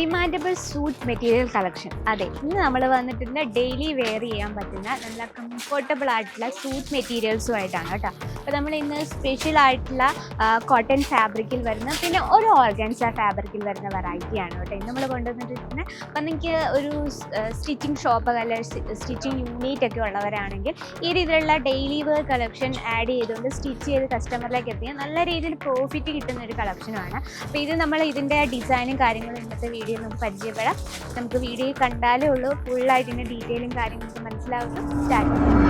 Demandable suit material collection. അതെ ഇന്ന് നമ്മൾ വന്നിട്ടുണ്ട് ഡെയിലി വെയർ ചെയ്യാൻ പറ്റുന്ന നല്ല കംഫർട്ടബിൾ ആയിട്ടുള്ള സൂട്ട് മെറ്റീരിയൽസും ആയിട്ടാണ് കേട്ടോ. അപ്പോൾ നമ്മൾ ഇന്ന് സ്പെഷ്യൽ ആയിട്ടുള്ള കോട്ടൺ ഫാബ്രിക്കിൽ വരുന്ന പിന്നെ ഒരു ഓർഗൻസ ഫാബ്രിക്കിൽ വരുന്ന വെറൈറ്റിയാണ് കേട്ടോ ഇന്ന് നമ്മൾ കൊണ്ടുവന്നിട്ടുണ്ട് അപ്പം നിങ്ങൾക്ക് ഒരു സ്റ്റിച്ചിങ് ഷോപ്പ് അല്ലെ സ്റ്റിച്ചിങ് യൂണിറ്റ് ഒക്കെ ഉള്ളവരാണെങ്കിൽ ഈ രീതിയിലുള്ള ഡെയിലി വെയർ കളക്ഷൻ ആഡ് ചെയ്തുകൊണ്ട് സ്റ്റിച്ച് ചെയ്ത് കസ്റ്റമറിലേക്ക് എത്തിയാൽ നല്ല രീതിയിൽ പ്രോഫിറ്റ് കിട്ടുന്ന ഒരു കളക്ഷനാണ് അപ്പോൾ ഇത് നമ്മൾ ഇതിന്റെ ഡിസൈനും കാര്യങ്ങളും ഇന്നത്തെ വീഡിയോ നമുക്ക് പരിചയപ്പെടാം. നമുക്ക് വീഡിയോ കണ്ടാലേ ഉള്ളൂ. ഫുള്ളായിട്ട് ഇതിന്റെ ഡീറ്റെയിലും കാര്യങ്ങളൊക്കെ മനസ്സിലാവുന്നു. സ്റ്റാർട്ട്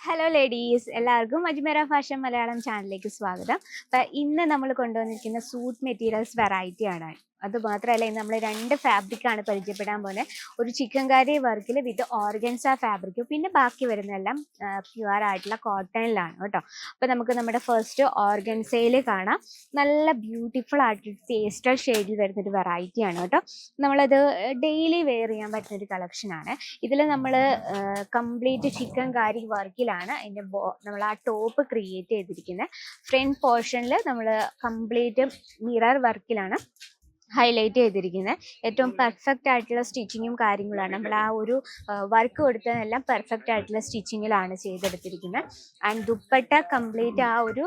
ഹലോ ലേഡീസ് എല്ലാവർക്കും അജ്മേര ഫാഷൻ മലയാളം ചാനലിലേക്ക് സ്വാഗതം. ഇന്ന് നമ്മൾ കൊണ്ടുവന്നിരിക്കുന്ന സൂട്ട് മെറ്റീരിയൽസ് വെറൈറ്റി ആണ്. അത് മാത്രമല്ല ഇന്ന് നമ്മൾ രണ്ട് ഫാബ്രിക്കാണ് പരിചയപ്പെടാൻ പോകുന്നത്. ഒരു ചിക്കൻ കറി വർക്കിൽ വിത്ത് ഓർഗൻസ ഫാബ്രിക്കും പിന്നെ ബാക്കി വരുന്നതെല്ലാം പ്യുവർ ആയിട്ടുള്ള കോട്ടണിലാണ് കേട്ടോ. അപ്പോൾ നമുക്ക് നമ്മുടെ ഫസ്റ്റ് ഓർഗൻസയിൽ കാണാം. നല്ല ബ്യൂട്ടിഫുൾ ആയിട്ട് പേസ്റ്റൽ ഷെയ്ഡിൽ വരുന്നൊരു വെറൈറ്റിയാണ് കേട്ടോ. നമ്മളത് ഡെയിലി വെയർ ചെയ്യാൻ പറ്റുന്ന ഒരു കളക്ഷനാണ് ഇതിൽ നമ്മൾ കംപ്ലീറ്റ് ചിക്കൻ കാരി വർക്കിലാണ് അതിന്റെ നമ്മൾ ആ ടോപ്പ് ക്രിയേറ്റ് ചെയ്തിരിക്കുന്നത് ഫ്രണ്ട് പോർഷനിൽ നമ്മൾ കംപ്ലീറ്റ് മിറർ വർക്കിലാണ് ഹൈലൈറ്റ് ചെയ്തിരിക്കുന്നത് ഏറ്റവും പെർഫെക്റ്റ് ആയിട്ടുള്ള സ്റ്റിച്ചിങ്ങും കാര്യങ്ങളാണ്. നമ്മൾ ആ ഒരു വർക്ക് കൊടുത്തതെല്ലാം പെർഫെക്റ്റ് ആയിട്ടുള്ള സ്റ്റിച്ചിങ്ങിലാണ് ചെയ്തെടുത്തിരിക്കുന്നത് ആൻഡ് ദുപ്പട്ട കംപ്ലീറ്റ് ആ ഒരു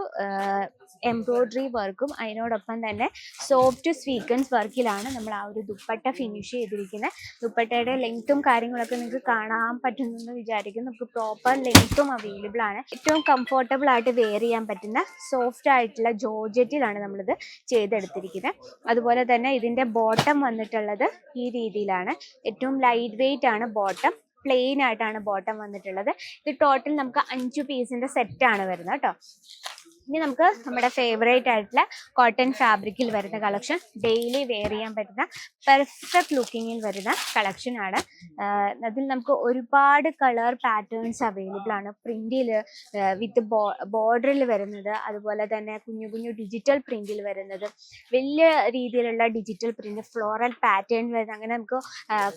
എംബ്രോയ്ഡറി വർക്കും അതിനോടൊപ്പം തന്നെ സോഫ്റ്റ് സ്വീക്കൻസ് വർക്കിലാണ് നമ്മൾ ആ ഒരു ദുപ്പട്ട ഫിനിഷ് ചെയ്തിരിക്കുന്നത്. ദുപ്പട്ടയുടെ ലെങ്ത്തും കാര്യങ്ങളൊക്കെ നിങ്ങൾക്ക് കാണാൻ പറ്റുന്നെന്ന് വിചാരിക്കുന്നു. നമുക്ക് പ്രോപ്പർ ലെങ്ത്തും അവൈലബിൾ ആണ്. ഏറ്റവും കംഫർട്ടബിൾ ആയിട്ട് വെയർ ചെയ്യാൻ പറ്റുന്ന സോഫ്റ്റ് ആയിട്ടുള്ള ജോർജറ്റിലാണ് നമ്മളിത് ചെയ്തെടുത്തിരിക്കുന്നത്. അതുപോലെ തന്നെ ഇതിന്റെ ബോട്ടം വന്നിട്ടുള്ളത് ഈ രീതിയിലാണ്. ഏറ്റവും ലൈറ്റ് വെയിറ്റ് ആണ് ബോട്ടം പ്ലെയിൻ ആയിട്ടാണ് ബോട്ടം വന്നിട്ടുള്ളത്. ഇത് ടോട്ടൽ നമുക്ക് അഞ്ച് പീസിന്റെ സെറ്റാണ് വരുന്നത് കേട്ടോ. ഇനി നമുക്ക് നമ്മുടെ ഫേവറേറ്റ് ആയിട്ടുള്ള കോട്ടൺ ഫാബ്രിക്കിൽ വരുന്ന കളക്ഷൻ ഡെയിലി വെയർ ചെയ്യാൻ പറ്റുന്ന പെർഫെക്റ്റ് ലുക്കിങ്ങിൽ വരുന്ന കളക്ഷൻ ആണ്. അതിൽ നമുക്ക് ഒരുപാട് കളർ പാറ്റേൺസ് അവൈലബിൾ ആണ്. പ്രിന്റിൽ വിത്ത് ബോർഡറിൽ വരുന്നത് അതുപോലെ തന്നെ കുഞ്ഞു കുഞ്ഞു ഡിജിറ്റൽ പ്രിന്റിൽ വരുന്നത്. വലിയ രീതിയിലുള്ള ഡിജിറ്റൽ പ്രിന്റ് ഫ്ലോറൽ പാറ്റേൺ വരുന്നത് അങ്ങനെ നമുക്ക്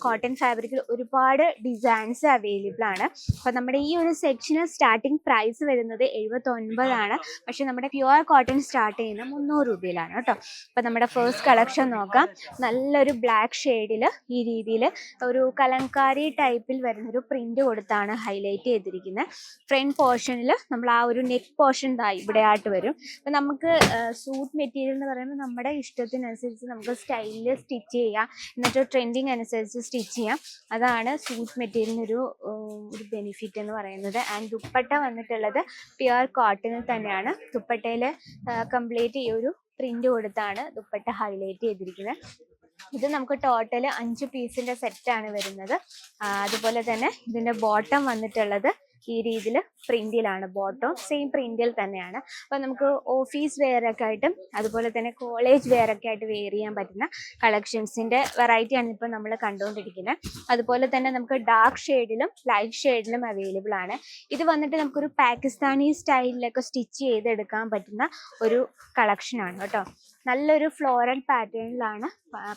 കോട്ടൺ ഫാബ്രിക്കിൽ ഒരുപാട് ഡിസൈൻസ് അവൈലബിൾ ആണ്. അപ്പോൾ നമ്മുടെ ഈ ഒരു സെക്ഷന് സ്റ്റാർട്ടിംഗ് പ്രൈസ് വരുന്നത് എഴുപത്തൊൻപതാണ്. പക്ഷെ നമ്മുടെ പ്യുവർ കോട്ടൺ സ്റ്റാർട്ട് ചെയ്യുന്നത് മുന്നൂറ് രൂപയിലാണ് കേട്ടോ. അപ്പോൾ നമ്മുടെ ഫസ്റ്റ് കളക്ഷൻ നോക്കാം. നല്ലൊരു ബ്ലാക്ക് ഷെയ്ഡിൽ ഈ രീതിയിൽ ഒരു കലങ്കാരി ടൈപ്പിൽ വരുന്ന ഒരു പ്രിന്റ് കൊടുത്താണ് ഹൈലൈറ്റ് ചെയ്തിരിക്കുന്നത്. ഫ്രണ്ട് പോർഷനിൽ നമ്മൾ ആ ഒരു നെക്ക് പോർഷൻ ഇവിടെ ആയിട്ട് വരും. അപ്പം നമുക്ക് സൂട്ട് മെറ്റീരിയൽ എന്ന് പറയുമ്പോൾ നമ്മുടെ ഇഷ്ടത്തിനനുസരിച്ച് നമുക്ക് സ്റ്റൈലിൽ സ്റ്റിച്ച് ചെയ്യാം. എന്നിട്ട് ട്രെൻഡിങ് അനുസരിച്ച് സ്റ്റിച്ച് ചെയ്യാം. അതാണ് സൂട്ട് മെറ്റീരിയലിനൊരു ഒരു ബെനിഫിറ്റ് എന്ന് പറയുന്നത്. ആൻഡ് ദുപ്പട്ട വന്നിട്ടുള്ളത് പ്യുവർ കോട്ടണിൽ തന്നെയാണ്. ദുപ്പട്ടയിൽ കംപ്ലീറ്റ് ഈ ഒരു പ്രിന്റ് കൊടുത്താണ് ദുപ്പട്ട ഹൈലൈറ്റ് ചെയ്തിരിക്കുന്നത്. ഇത് നമുക്ക് ടോട്ടൽ അഞ്ച് പീസിന്റെ സെറ്റാണ് വരുന്നത്. അതുപോലെ തന്നെ ഇതിന്റെ ബോട്ടം വന്നിട്ടുള്ളത് ഈ രീതിയിൽ പ്രിന്റിലാണ് ബോട്ടം സെയിം പ്രിന്റിൽ തന്നെയാണ്. അപ്പോൾ നമുക്ക് ഓഫീസ് വെയറൊക്കെ ആയിട്ടും അതുപോലെ തന്നെ കോളേജ് വെയറൊക്കെ ആയിട്ട് വെയർ ചെയ്യാൻ പറ്റുന്ന കളക്ഷൻസിന്റെ വെറൈറ്റിയാണ് ഇപ്പോൾ നമ്മൾ കണ്ടുകൊണ്ടിരിക്കുന്നത്. അതുപോലെ തന്നെ നമുക്ക് ഡാർക്ക് ഷെയ്ഡിലും ലൈറ്റ് ഷെയ്ഡിലും അവൈലബിൾ ആണ്. ഇത് വന്നിട്ട് നമുക്കൊരു പാകിസ്ഥാനി സ്റ്റൈലിലൊക്കെ സ്റ്റിച്ച് ചെയ്തെടുക്കാൻ പറ്റുന്ന ഒരു കളക്ഷനാണ് കേട്ടോ. നല്ലൊരു ഫ്ലോറൽ പാറ്റേണിലാണ്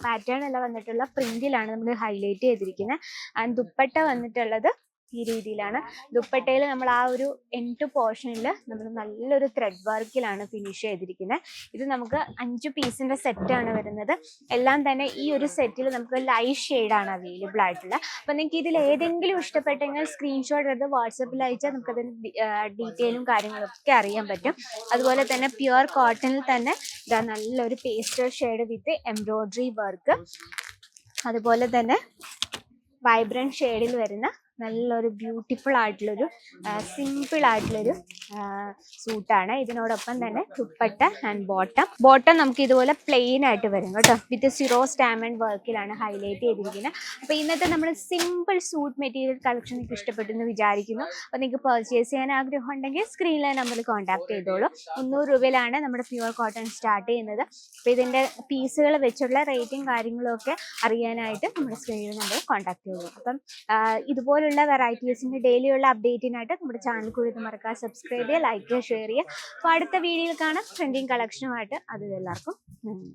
പാറ്റേൺ അല്ല വന്നിട്ടുള്ള പ്രിന്റിലാണ് നമ്മൾ ഹൈലൈറ്റ് ചെയ്തിരിക്കുന്നത്. ആൻഡ് ദുപ്പട്ട വന്നിട്ടുള്ളത് ഈ രീതിയിലാണ്. ദുപ്പട്ടയിൽ നമ്മൾ ആ ഒരു എൻഡ് പോർഷനിൽ നമ്മൾ നല്ലൊരു ത്രെഡ് വർക്കിലാണ് ഫിനിഷ് ചെയ്തിരിക്കുന്നത് ഇത് നമുക്ക് അഞ്ച് പീസിന്റെ സെറ്റാണ് വരുന്നത്. എല്ലാം തന്നെ ഈ ഒരു സെറ്റിൽ നമുക്ക് ലൈറ്റ് ഷെയ്ഡാണ് അവൈലബിൾ ആയിട്ടുള്ളത്. അപ്പം നിങ്ങൾക്ക് ഇതിൽ ഏതെങ്കിലും ഇഷ്ടപ്പെട്ടെങ്കിൽ സ്ക്രീൻഷോട്ട് എടുത്ത് വാട്സപ്പിൽ അയച്ചാൽ നമുക്കതിന് ഡീറ്റെയിലും കാര്യങ്ങളൊക്കെ അറിയാൻ പറ്റും. അതുപോലെ തന്നെ പ്യുവർ കോട്ടണിൽ തന്നെ ഇതാ നല്ലൊരു pastel shade with embroidery work അതുപോലെ തന്നെ വൈബ്രന്റ് ഷെയ്ഡിൽ വരുന്ന നല്ലൊരു ബ്യൂട്ടിഫുൾ ആയിട്ടുള്ളൊരു സിമ്പിൾ ആയിട്ടുള്ളൊരു സൂട്ടാണ്. ഇതിനോടൊപ്പം തന്നെ ദുപ്പട്ട ആൻഡ് ബോട്ടം ബോട്ടം നമുക്ക് ഇതുപോലെ പ്ലെയിൻ ആയിട്ട് വരും കേട്ടോ. വിത്ത് സിറോ സ്റ്റാമൻഡ് വർക്കിലാണ് ഹൈലൈറ്റ് ചെയ്തിരിക്കുന്നത്. അപ്പോൾ ഇന്നത്തെ നമ്മൾ സിമ്പിൾ സൂട്ട് മെറ്റീരിയൽ കളക്ഷൻ നിങ്ങൾക്ക് ഇഷ്ടപ്പെട്ടു എന്ന് വിചാരിക്കുന്നു. അപ്പോൾ നിങ്ങൾക്ക് പർച്ചേസ് ചെയ്യാൻ ആഗ്രഹം ഉണ്ടെങ്കിൽ സ്ക്രീനിലെ നമ്പറിൽ കോൺടാക്ട് ചെയ്തോളൂ. മുന്നൂറ് രൂപയിലാണ് നമ്മുടെ പ്യുവർ കോട്ടൺ സ്റ്റാർട്ട് ചെയ്യുന്നത്. അപ്പോൾ ഇതിന്റെ പീസുകൾ വെച്ചുള്ള റേറ്റും കാര്യങ്ങളൊക്കെ അറിയാനായിട്ട് നമ്മുടെ സ്ക്രീനിൽ നമ്പർ കോൺടാക്ട് ചെയ്തോളൂ. അപ്പം ഇതുപോലുള്ള ഇതുപോലുള്ള ഡെയിലി ഉള്ള അപ്ഡേറ്റിനായിട്ട് നമ്മുടെ ചാനൽ കൂടി മറക്കുക ചെയ്യുക ലൈക്ക് ചെയ്യുക ഷെയർ ചെയ്യുക അപ്പോൾ അടുത്ത വീഡിയോയിൽ കാണാം. ട്രെൻഡിങ് കളക്ഷനുമായിട്ട് അത് എല്ലാവർക്കും നന്ദി.